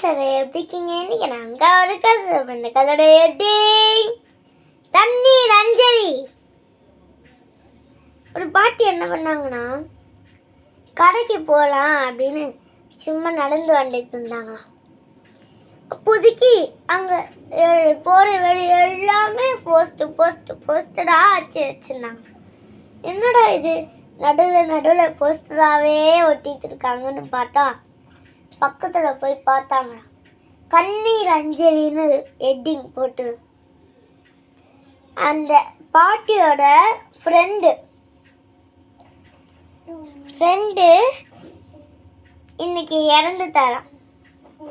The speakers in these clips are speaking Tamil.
சார் எப்படி இருக்கீங்க? இன்னைக்கு நாங்கள் ஒரு கதை இந்த கதையோட தண்ணீர் அஞ்சலி. ஒரு பாட்டி என்ன பண்ணாங்கன்னா கடைக்கு போகலாம் அப்படின்னு சும்மா நடந்து வந்துட்டு இருந்தாங்க. அப்போதைக்கு அங்கே போகிற வழி எல்லாமே போஸ்ட்டு போஸ்ட்டு போஸ்டடாக வச்சு வச்சுருந்தாங்க. என்னடா இது? நடுவில் நடுவில் போஸ்டராகவே ஒட்டிட்டு இருக்காங்கன்னு பார்த்தா பக்கத்தில் போய் பார்த்தாங்க கண்ணீர் அஞ்சலின்னு ஹெட்டிங் போட்டு. அந்த பாட்டியோட ஃப்ரெண்டு ஃப்ரெண்டு இன்னைக்கு இறந்து தரான்.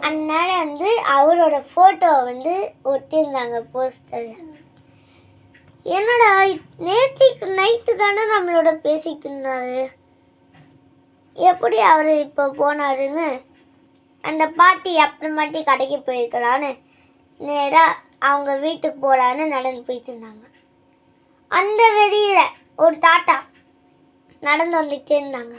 அதனால வந்து அவரோட ஃபோட்டோவை வந்து ஒட்டியிருந்தாங்க போஸ்டரில் என்னடா நேற்றுக்கு நைட்டு தானே நம்மளோட பேசிக்கிட்டு இருந்தாரு. எப்படி அவர் இப்போ போனாருன்னு அந்த பாட்டி அப்புறமாட்டி கடைக்கு போயிருக்கலான்னு நேராக அவங்க வீட்டுக்கு போகலான்னு நடந்து போயிட்டு இருந்தாங்க. அந்த வெளியில் ஒரு தாத்தா நடந்து வந்துட்டே இருந்தாங்க.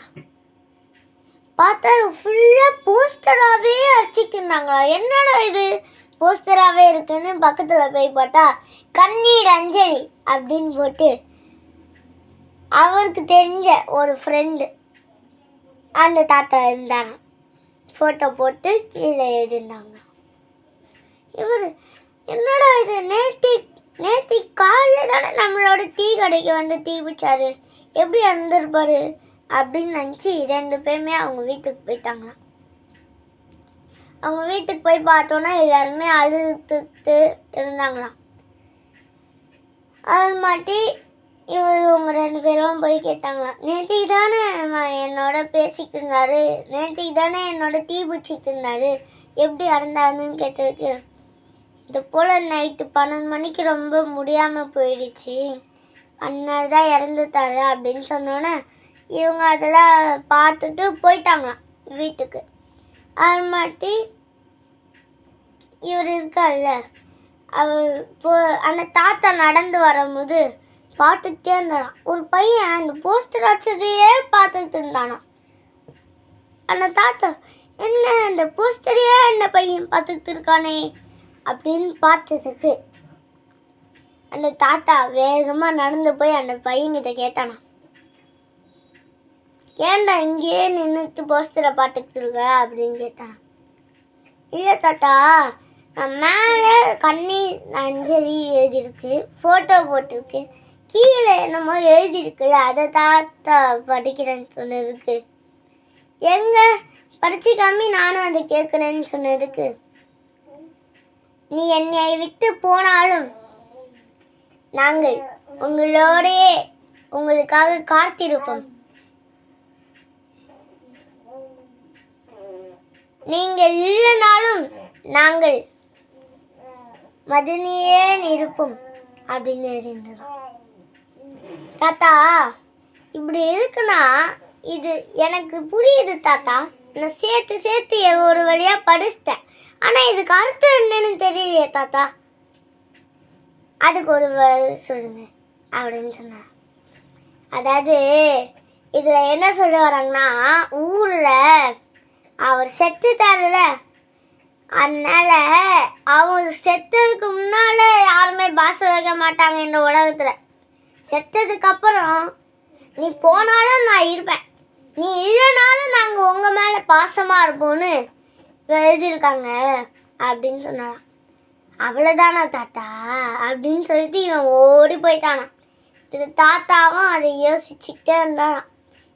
பார்த்தா ஃபுல்லாக போஸ்டராகவே அடிச்சுக்கிருந்தாங்களா என்னடா இது? போஸ்டராகவே இருக்குன்னு பக்கத்தில் போய் பார்த்தா கண்ணீர் அஞ்சலி அப்படின்னு போட்டு அவருக்கு தெரிஞ்ச ஒரு ஃப்ரெண்டு அந்த தாத்தா இருந்தாங்க ஃபோட்டோ போட்டு கீழே எழுதியிருந்தாங்க இவர் என்னடா இது? நேத்தி நேத்தி காலையில் தானே நம்மளோட டீ கடைக்கு வந்து டீ பிடிச்சாரு எப்படி இறந்துருப்பாரு அப்படின்னு நினச்சி ரெண்டு பேருமே அவங்க வீட்டுக்கு போயிட்டாங்களாம் அவங்க வீட்டுக்கு போய் பார்த்தோன்னா எல்லாருமே அழுதுட்டு இருந்தாங்களாம். அது மாட்டி இவங்க ரெண்டு பேரும் போய் கேட்டாங்களாம் நேற்றுக்கு தானே என்னோட பேசிட்டு இருந்தாரு நேற்றுக்கு தானே என்னோட டீ பிடிச்சிட்டு இருந்தாரு எப்படி இறந்தாருன்னு கேட்டதுக்கு இது போல் நைட்டு பன்னெண்டு மணிக்கு ரொம்ப முடியாமல் போயிடுச்சு. அதனால தான் இறந்துட்டாரு அப்படின்னு சொன்னோன்னே இவங்க அதெல்லாம் பார்த்துட்டு போயிட்டாங்களாம் வீட்டுக்கு. அது மாட்டி இவர் இருக்கார்ல அவர் போ அந்த தாத்தா நடந்து வரும்போது பார்த்துக்கிட்டே இருந்தானா ஒரு பையன் அந்த போஸ்டர் வச்சதையே பார்த்துட்டு இருந்தானாம். அந்த தாத்தா என்ன அந்த போஸ்டரையே அந்த பையன் பார்த்துக்கிட்டு இருக்கானே? அப்படின்னு பார்த்ததுக்கு அந்த தாத்தா வேகமாக நடந்து போய் அந்த பையன் இதை கேட்டானாம். ஏன்டா இங்கேயே நின்றுட்டு போஸ்டரை பார்த்துக்கிட்டு இருக்க? அப்படின்னு கேட்டான் இல்லை தாத்தா நான் மேலே கண்ணீர் அஞ்சலி எழுதியிருக்கு ஃபோட்டோ போட்டிருக்கு. கீழே என்னமோ எழுதியிருக்குல்ல அதை தாத்தா படிக்கிறேன்னு சொன்னதுக்கு. எங்க? கம்மி நானும் அதை கேட்குறேன்னு சொன்னதுக்கு. நீ என்னை விட்டு போனாலும் நாங்கள் உங்களோடையே உங்களுக்காக காத்திருப்போம். நீங்கள் இல்லைனாலும் நாங்கள் மதுனியே இருப்போம் அப்படின்னு இருந்ததாம் தாத்தா இப்படி இருக்குன்னா இது எனக்கு புரியுது தாத்தா. நான் சேர்த்து சேர்த்து ஒரு வழியாக படிச்சிட்டேன். ஆனால் இதுக்கு அர்த்தம் என்னன்னு தெரியலையே தாத்தா. அதுக்கு ஒரு சொல்லுங்க அப்படின்னு சொன்னார். அதாவது இதில் என்ன சொல்ல வராங்கன்னா ஊரில் அவர் செத்துட்டாருல அதனால அவங்க செத்ததுக்கு முன்னால் யாருமே பாசம் வைக்க மாட்டாங்க இந்த உலகத்தில். செத்ததுக்கு அப்புறம் நீ போனாலும் நான் இருப்பேன். நீ இல்லைனாலும் நாங்கள் உங்கள் மேலே பாசமாக இருப்போம்னு எழுதியிருக்காங்க அப்படின்னு சொன்னான் அவ்வளோதானா தாத்தா? அப்படின்னு சொல்லிட்டு இவன் ஓடி போயிட்டானான் இது தாத்தாவும் அதை யோசிச்சுக்கிட்டே இருந்தாராம்.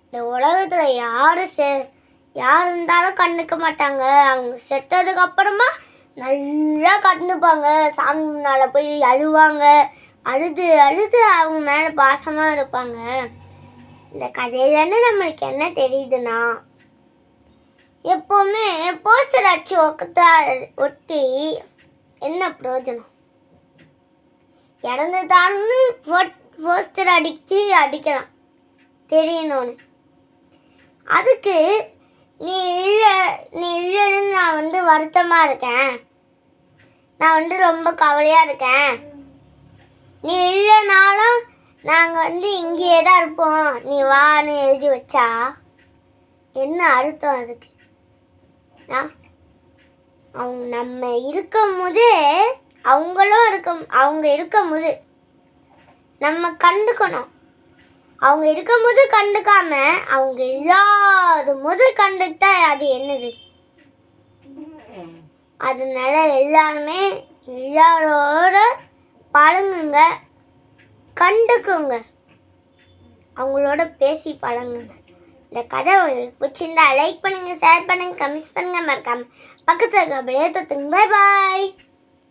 இந்த உலகத்தில் யார் செ யார் இருந்தாலும் கண்டுக்க மாட்டாங்க. அவங்க செத்ததுக்கப்புறமா நல்லா கண்டுப்பாங்க சாமி முன்னால் போய் அழுவாங்க. அழுது அழுது அவங்க மேலே பாசமாக இருப்பாங்க. இந்த கதையிலேருந்து நம்மளுக்கு என்ன தெரியுதுன்னா எப்போவுமே போஸ்டர் அடிச்சு ஒட்டா ஒட்டி என்ன பிரயோஜனம்? இறந்துதான்னு போஸ்டர் அடித்து அடிக்கலாம். தெரியணும்னு. அதுக்கு நீ இல்லை நீ இல்லைன்னு நான் வந்து வருத்தமாக இருக்கேன். நான் வந்து ரொம்ப கவலையாக இருக்கேன். நீ இல்லைனாலும் நாங்கள் வந்து இங்கேயே தான் இருப்போம். நீ வான்னு எழுதி வச்சா என்ன அர்த்தம் அதுக்கு? அவங்க நம்ம இருக்கும் போது அவங்களும் இருக்கும் அவங்க இருக்கும் போது நம்ம கண்டுக்கணும். அவங்க இருக்கும் போது கண்டுக்காம அவங்க இல்லாத போது கண்டுக்கிட்டா அது என்னது? அதனால எல்லாருமே எல்லாரோட பழங்குங்க கண்டுக்குங்க. அவங்களோட பேசி பழங்குங்க இந்த கதை உங்களுக்கு பிடிச்சிருந்தா லைக் பண்ணுங்கள் ஷேர் பண்ணுங்கள் கமெண்ட்ஸ் பண்ணுங்கள் மறக்காமல் பக்கத்தில் இருக்க அப்படியே தொத்துங்க பாய் பாய்